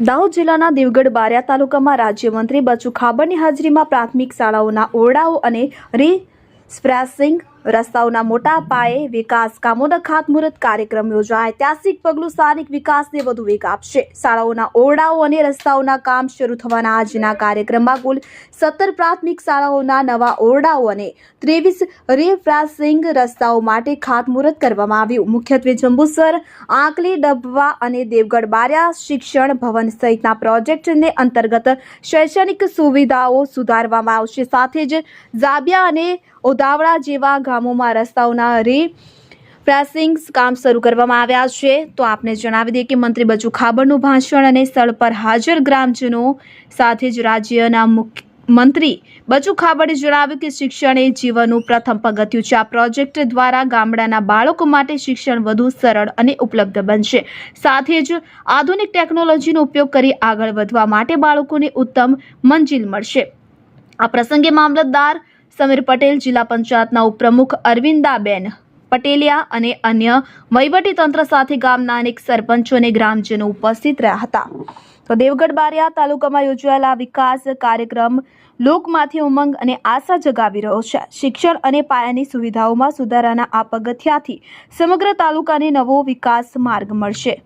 દાહોદ જિલ્લાના દેવગઢ બારિયા તાલુકામાં રાજ્યમંત્રી બચુ ખાબરની હાજરીમાં પ્રાથમિક શાળાઓના ઓરડાઓ અને રીસ્પ્રેસિંગ રસ્તાઓના મોટા પાયે વિકાસ કામોના ખાતમુહૂર્ત કાર્યક્રમ યોજાય. ઐતિહાસિક પગલું સ્થાનિક વિકાસને વધુ વેગ આપશે. શાળાઓના ઓરડાઓ અને રસ્તાઓના કામ શરૂ થવાના આજના કાર્યક્રમમાં કુલ સત્તર પ્રાથમિક શાળાઓના નવા ઓરડાઓ અને ત્રેવીસ રિફ્રાસિંગ રસ્તાઓ માટે ખાતમુહૂર્ત કરવામાં આવ્યું. મુખ્યત્વે જંબુસર, આંકલી ડબવા અને દેવગઢ બારિયા શિક્ષણ ભવન સહિતના પ્રોજેક્ટને અંતર્ગત શૈક્ષણિક સુવિધાઓ સુધારવામાં આવશે. સાથે જ ઝાબિયા અને ઓદાવડા જેવા ગામોમાં રસ્તાઓના રી પ્રેસિંગ કામ શરૂ કરવામાં આવ્યા છે. તો આપને જણાવી દઈએ કે મંત્રી બચુ ખાબડનું ભાષણ અને સ્થળ પર હાજર ગ્રામજનો સાથે જ રાજ્યના મુખ્ય મંત્રી બચુ ખાબડે જણાવ્યું કે શિક્ષણ એ જીવનનું પ્રથમ પગથિયું છે. આ પ્રોજેક્ટ દ્વારા ગામડાના બાળકો માટે શિક્ષણ વધુ સરળ અને ઉપલબ્ધ બનશે. સાથે જ આધુનિક ટેકનોલોજીનો ઉપયોગ કરી આગળ વધવા માટે બાળકોને ઉત્તમ મંજિલ મળશે. આ પ્રસંગે મામલતદાર સમીર પટેલ જિલ્લા પંચાયતના ઉપપ્રમુખ અરવિંદાબેન પટેલિયા અને અન્ય વહીવટી તંત્ર સાથે ગામના અનેક સરપંચો અને ગ્રામજનો ઉપસ્થિત રહ્યા હતા. તો દેવગઢ બારિયા તાલુકામાં યોજાયેલા વિકાસ કાર્યક્રમ લોકમાંથી ઉમંગ અને આશા જગાવી રહ્યો છે. શિક્ષણ અને પાયાની સુવિધાઓમાં સુધારાના આ પગથિયાથી સમગ્ર તાલુકાને નવો વિકાસ માર્ગ મળશે.